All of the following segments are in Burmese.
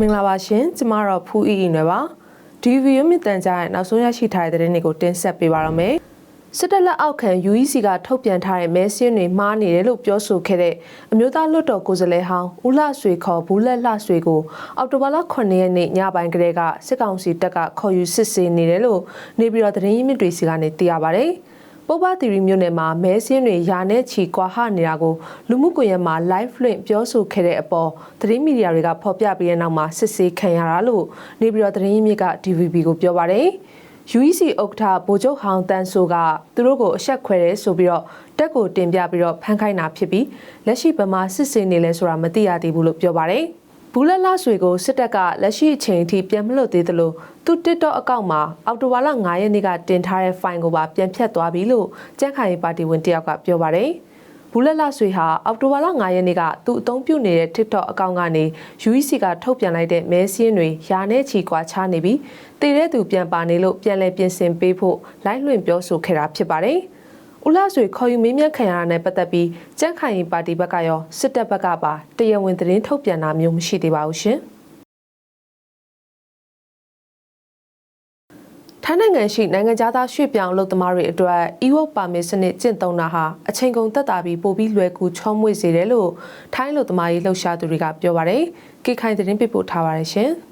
မင်္ဂလာပါရှင်ကျမတော့ဖူးအီအီနွယ်ပါဒီဗီဒီယိုမြင့်တန်ကြားရဲ့နောက်ဆုံးရရှိထားတဲ့သတင်းတွေကိုတင်ဆက်ပေးပါရမယ်စစ်တပ်လက်အောက်ခံ UEC ကထုတ်ပြန်ထားတဲ့မဲစင်းတွေမှားနေတယ်လို့ပြောဆိုခဲ့တဲ့အမျိုးသားလွှတ်တော်ကိုယ်စားလှယ်ဟောင်းဦးလှဆွေခေါ်ဘူးလက်လှဆွေကိုအောက်တိုဘာလ9ရက်နေ့ညပိုင်းကလေးကစစ်ကောင်စီတပ်ကခေါ်ယူစစ်ဆေးနေတယ်လို့နေပြည်တော်သတင်းရင်းမြစ်တွေစီကနေသိရပါဗျ။ ပုပ္ပသီရီမြို့နယ်မှာမဲစင်းတွေယာနဲ့ချီကွာဟနေတာကိုလူမှုကွန်ရက်မှာ live လွှင့်ပြောဆိုခဲ့တဲ့အပေါ်သတင်းမီဒီယာတွေကဖော်ပြပြီးတဲ့နောက်မှာစစ်ဆေးခံရတာလို့နေပြည်တော်သတင်းရင်းမြစ်က DVB ကိုပြောပါတယ်။ UEC ဥက္ကဋ္ဌဗိုလ်ချုပ်ဟောင်းတန်းဆိုကသူတို့ကိုအဆက်ခွဲတယ်ဆိုပြီးတော့တက်ကိုတင်ပြပြီးတော့ဖမ်းခိုင်းတာဖြစ်ပြီးလက်ရှိဗမာစစ်စင်နေလဲဆိုတာမသိရသေးဘူးလို့ပြောပါတယ်။ ဘူးလက်လဆွေကိုစစ်တပ်ကလက်ရှိအချိန်အထိပြန်မလွတ်သေးသလိုသူ TikTok အကောင့်မှာအော်တိုဝါလာ9ရက်နေ့ကတင်ထားတဲ့ file ကိုပါပြန်ဖြတ်သွားပြီလို့ကြက်ခိုင်ပါတီဝင်တယောက်ကပြောပါတယ်။ဘူးလက်လဆွေဟာအောက်တိုဘာလ9ရက်နေ့ကသူအသုံးပြုနေတဲ့ TikTok အကောင့်ကနေ UEC ကထုတ်ပြန်လိုက်တဲ့မဲစင်းတွေယာနဲ့ချီကွာချနေပြီးတည်တဲ့သူပြန်ပါနေလို့ပြန်လည်ပြင်ဆင်ပေးဖို့လိုက်လွှင့်ပြောဆိုခဲ့တာဖြစ်ပါတယ်။ ဦးလာဆွေခေါ်ယူမေးမြန်းခံရတာနဲ့ပတ်သက်ပြီးကြက်ခိုင်ပါတီဘက်ကရောစစ်တပ်ဘက်ကပါတရားဝင်သတင်းထုတ်ပြန်တာမျိုးမရှိသေးပါဘူးရှင်။ထိုင်းနိုင်ငံရှိနိုင်ငံသားရွှေ့ပြောင်းအလုပ်သမားတွေအတွက် e-work permit စနစ်ကျင့်သုံးတာဟာအချိန်ကုန်သက်သာပြီးပိုပြီးလွယ်ကူချောမွေ့စေတယ်လို့ထိုင်းအလုပ်သမားရေးလှုပ်ရှားသူတွေကပြောပါတယ်။ကိခိုင်သတင်းပေးပို့ထားပါတယ်ရှင်။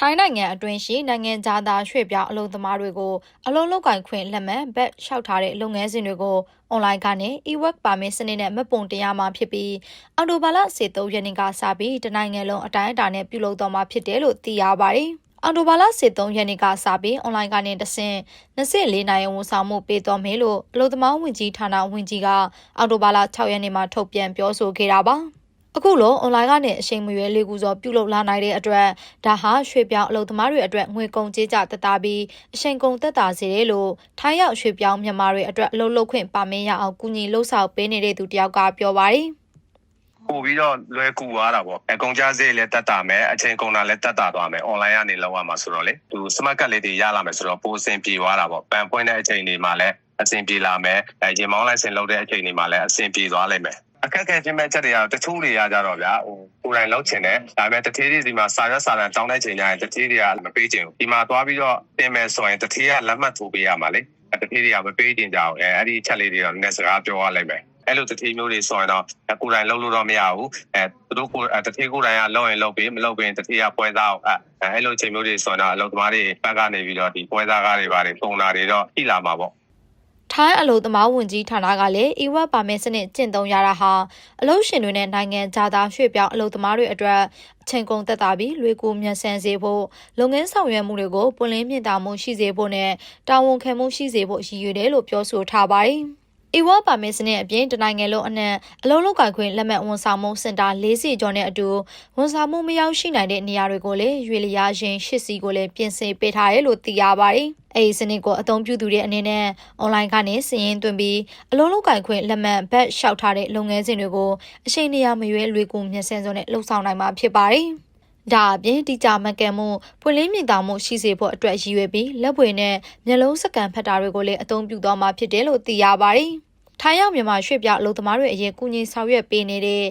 ထိုင်းနိုင်ငံအတွင်းရှိနိုင်ငံသားရွှေ့ပြောင်းအလုပ်သမားတွေကိုအလုပ်လုပ်ကင်ခွင့်လက်မှတ်ဘက်လျှောက်ထားတဲ့လုပ်ငန်းစဉ်တွေကိုအွန်လိုင်းကနေ e-work permit စနစ်နဲ့မှတ်ပုံတင်ရမှာဖြစ်ပြီးအော်တိုဘာလ23ရက်နေ့ကစပြီးတနိုင်ငံလုံးအတိုင်းအတာနဲ့ပြုလုပ်တော့မှာဖြစ်တယ်လို့သိရပါတယ်။အော်တိုဘာလ23ရက်နေ့ကစပြီးအွန်လိုင်းကနေတဆင့်24နိုင်ဝန်ဆောင်မှုပေးတော်မယ်လို့အလုပ်သမားဝင်ကြီးဌာနဝင်ကြီးကအော်တိုဘာလ6ရက်နေ့မှာထုတ်ပြန်ပြောဆိုခဲ့တာပါ။ အခုလိုအွန်လိုင်းကနေအချိန်မရွေးလေးကူစောပြုလုပ်လာနိုင်တဲ့အတွက်ဒါဟာရွှေပြောင်းအလုပ်သမားတွေအတွက်ငွေကုန်ကြေးကြတက်တာပြီးအချိန်ကုန်သက်သာစေတယ်လို့ထိုင်းရောက်ရွှေပြောင်းမြန်မာတွေအတွက်အလုပ်လုပ်ခွင့်ပါမင်းရအောင်ကူညီလှုပ်ဆောင်ပေးနေတဲ့သူတယောက်ကပြောပါတယ်ပို့ပြီးတော့လွယ်ကူသွားတာပေါ့အကုန်ကြစေးလည်းတက်တာမယ်အချိန်ကုန်တာလည်းတက်တာသွားမယ် online ကနေလောက်ရမှာဆိုတော့လေသူ smart card လေးတွေရလာမယ်ဆိုတော့ပိုအဆင်ပြေသွားတာပေါ့ပန်ပွင့်တဲ့အချိန်တွေမှာလည်းအဆင်ပြေလာမယ်အဲရေမောင်းလိုက်စင်လုပ်တဲ့အချိန်တွေမှာလည်းအဆင်ပြေသွားလိမ့်မယ် အခက်အခဲချင်းမဲ့ချက်တွေကတော့တချို့တွေကကြတော့ဗျာဟိုကိုယ်တိုင်လောက်ချင်တယ်ဒါပေမဲ့တထေးတွေဒီမှာစာရွက်စာတမ်းတောင်းတဲ့ချိန်ကျရင်တထေးတွေကမပေးချင်ဘူးဒီမှာသွားပြီးတော့တင်မယ်ဆိုရင်တထေးကလက်မှတ်ထိုးပေးရမှာလေတထေးတွေကမပေးချင်ကြအောင်အဲအဲ့ဒီချက်လေးတွေတော့နည်းနည်းစကားပြောရလိုက်မယ်အဲ့လိုတတိမျိုးတွေဆိုရင်တော့ကိုယ်တိုင်လုံးလို့တော့မရဘူးအဲသူတို့ကိုတတိကိုယ်တိုင်ကလုံးရင်လုံးပြီးမလုံးပြီးတတိကပွဲသားအောင်အဲအဲ့လိုချိန်မျိုးတွေဆိုရင်တော့အလုပ်သမားတွေဘက်ကနေပြီးတော့ဒီပွဲသားကားတွေပါတယ်ပုံနာတွေတော့ထိလာမှာပေါ့ ထိုင်းအလုပ်သမားဝန်ကြီးဌာနကလည်း e-work permit စနစ်ကျင့်သုံးရတာဟာအလုပ်ရှင်တွေနဲ့နိုင်ငံသားရွှေ့ပြောင်းအလုပ်သမားတွေအတွက်အချိန်ကုန်သက်သာပြီးလွေကူမြန်ဆန်စေဖို့လုပ်ငန်းဆောင်ရွက်မှုတွေကိုပွင့်လင်းမြင့်တာမှုရှိစေဖို့နဲ့တာဝန်ခံမှုရှိစေဖို့ရည်ရွယ်တယ်လို့ပြောဆိုထားပါတယ်။ EWA ပါမစ်စနစ်အပြင်တနိုင်ငံလုံးအနှံ့အလုံးလုံးကိုင်ခွင့်လက်မှတ်ဝန်ဆောင်မှုစင်တာ၄စီကျော်နဲ့အတူဝန်ဆောင်မှုမရောက်ရှိနိုင်တဲ့နေရာတွေကိုလည်းရွေလျားရင်၈စီကိုလည်းပြင်ဆင်ပေးထားတယ်လို့သိရပါတယ်။အဲဒီစနစ်ကိုအသုံးပြုသူတွေအနေနဲ့အွန်လိုင်းကနေစည်ရင်းသွင်းပြီးအလုံးလုံးကိုင်ခွင့်လက်မှတ်ဘတ်လျှောက်ထားတဲ့လုပ်ငန်းစဉ်တွေကိုအချိန်နေရာမရွေးလွေကူမြင့်ဆန်းစွာနဲ့လှုပ်ဆောင်နိုင်မှာဖြစ်ပါတယ်။ ဒါအပြင်တိကျမှတ်ကဲမှုပွင့်လင်းမြင်သာမှုရှိစေဖို့အတွက်ရည်ရွယ်ပြီးလက်ပွေနဲ့မျက်လုံးစကန်ဖတ်တာတွေကိုလည်းအသုံးပြုသွားမှာဖြစ်တယ်လို့သိရပါတယ်။ထိုင်းရောက်မြန်မာရွှေ့ပြောင်းအလုပ်သမားတွေအရေးကူညီဆောင်ရွက်ပေးနေတဲ့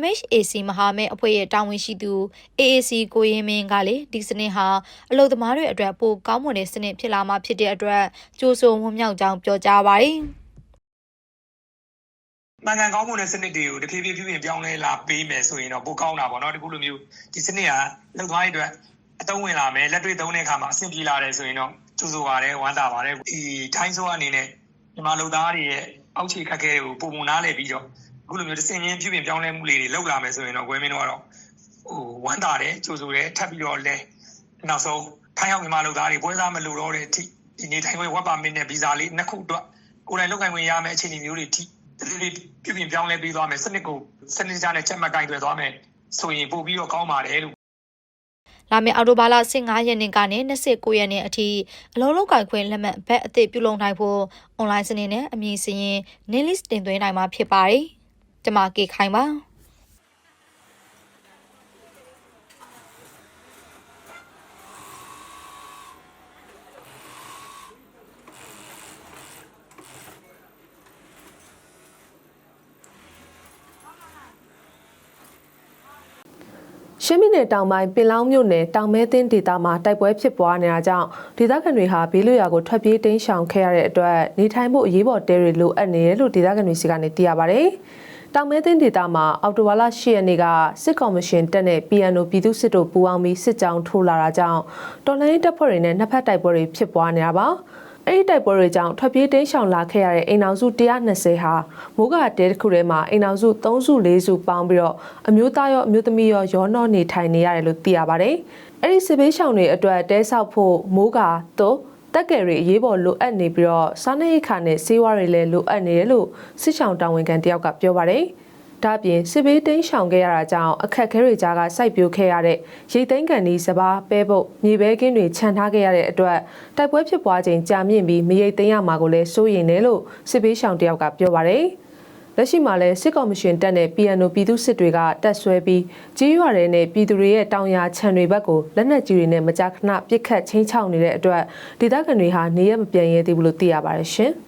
MHAC မဟာမိတ်အဖွဲ့ရဲ့တာဝန်ရှိသူ AAC ကိုရင်မင်းကလေဒီစနစ်ဟာအလုပ်သမားတွေအတွက်ပိုကောင်းမွန်တဲ့စနစ်ဖြစ်လာမှာဖြစ်တဲ့အတွက်ကြိုးဆိုဝန်းမြောက်ကြောင်းပြောကြားပါတယ်။ မှန်ကန်ကောင်းမွန်တဲ့စနစ်တွေကိုတဖြည်းဖြည်းဖြည်းပြောင်းလဲလာပေးမယ်ဆိုရင်တော့ပိုကောင်းတာပေါ့နော်ဒီခုလိုမျိုးဒီစနစ်ကလုပ်သွားရတဲ့အတွက်အသုံးဝင်လာမယ်လက်တွေ့သုံးတဲ့အခါမှာအဆင်ပြေလာတယ်ဆိုရင်တော့ကြိုးဆိုပါတယ်ဝမ်းသာပါတယ်ဒီထိုင်းဆိုအနေနဲ့မြန်မာလူသားတွေရဲ့အောက်ခြေခက်ခဲကိုပုံပုံနားလည်ပြီးတော့အခုလိုမျိုးတစင်ချင်းပြုပြင်ပြောင်းလဲမှုလေးတွေလောက်လာမယ်ဆိုရင်တော့ဝယ်မင်းတို့ကတော့ဟိုဝမ်းသာတယ်ကြိုးဆိုတယ်ထပ်ပြီးတော့လဲနောက်ဆုံးထိုင်းရောက်မြန်မာလူသားတွေပွဲစားမလို့တော့တဲ့အထိဒီနေထိုင်ခွင့်ဝက်ပါမင်းနဲ့ဗီဇာလေးနှစ်ခုအတွက်ကိုယ်တိုင်လောက်ကိုင်ခွင့်ရမယ်အခြေအနေမျိုးတွေထိ ဒီလိုပြုပြင်ပြောင်းလဲပြီးသွားမယ်စနစ်ကိုစနစ်ကြနဲ့ချက်မှတ်ကိုင်တွယ်သွားမယ်ဆိုရင်ပို့ပြီးတော့ကောင်းပါတယ်လို့လာမယ့်အော်တိုဘာလ15ရက်နေ့ကနေ29ရက်နေ့အထိအလုံးလုံးကိုင်ခွင့်လက်မှတ်ဘက်အသစ်ပြုလုပ်နိုင်ဖို့အွန်လိုင်းစနစ်နဲ့အမည်စာရင်း name list တင်သွင်းနိုင်မှာဖြစ်ပါတယ်။ကျွန်မကေခိုင်ပါ။ ရှမ်းပြည်နယ်တောင်ပိုင်းပင်လောင်းမြို့နယ်တောင်မဲသင်းဒေသမှာတိုက်ပွဲဖြစ်ပွားနေတာကြောင့်ဒေသခံတွေဟာဘေးလွတ်ရာကိုထွက်ပြေးတိမ်းရှောင်ခဲ့ရတဲ့အတွက်နေထိုင်ဖို့အရေးပေါ်တဲတွေလိုအပ်နေတယ်လို့ဒေသခံတွေစီကနေသိရပါဗျ။တောင်မဲသင်းဒေသမှာအော်တိုဝါလာ၈ရက်နေ့ကစစ်ကော်မရှင်တက်တဲ့ PNO ပြည်သူစစ်တို့ပူးပေါင်းပြီးစစ်ကြောင်းထိုးလာတာကြောင့်တော်လိုင်းတပ်ဖွဲ့တွေနဲ့နှစ်ဖက်တိုက်ပွဲတွေဖြစ်ပွားနေတာပါ။ အဲ့ဒီတိုက်ပွဲတွေကြောင့်ထွက်ပြေးတိမ်းရှောင်လာခဲ့ရတဲ့အိမ်အောင်စု120ဟာမိုးကတဲတစ်ခုထဲမှာအိမ်အောင်စု3စု4စုပေါင်းပြီးတော့အမျိုးသားရောအမျိုးသမီးရောရောနှောနေထိုင်နေရတယ်လို့သိရပါတယ်။အဲ့ဒီစစ်ဘေးရှောင်တွေအတွက်တဲဆောက်ဖို့မိုးကတော့တက်ကယ်တွေအရေးပေါ်လိုအပ်နေပြီးတော့စားနပ်ရိက္ခာနဲ့ဆေးဝါးတွေလည်းလိုအပ်နေတယ်လို့စစ်ဆောင်တာဝန်ခံတယောက်ကပြောပါတယ်။ ဒါ့အပြင်စစ်ဘေးတင်းရှောင်ခဲ့ရတာကြောင့်အခက်အခဲတွေကြားကစိုက်ပျိုးခဲ့ရတဲ့ရိတ်သိမ်းကန်ဒီစပါးပဲပုတ်မြေပဲကင်းတွေခြံထားခဲ့ရတဲ့အတွက်တိုက်ပွဲဖြစ်ပွားခြင်းကြာမြင့်ပြီးမရိတ်သိမ်းရမှာကိုလည်းစိုးရိမ်တယ်လို့စစ်ဘေးရှောင်တယောက်ကပြောပါတယ်။လက်ရှိမှာလဲစစ်ကော်မရှင်တက်တဲ့ PNO ပြည်သူစစ်တွေကတက်ဆွဲပြီးကြီးရွာတွေနဲ့ပြည်သူတွေရဲ့တောင်ယာခြံတွေဘက်ကိုလက်နက်ကြီးတွေနဲ့မကြာခဏပစ်ခတ်ချင်းချောက်နေတဲ့အတွက်ဒေသခံတွေဟာနေရမပြန်ရဲသေးဘူးလို့သိရပါတယ်ရှင်။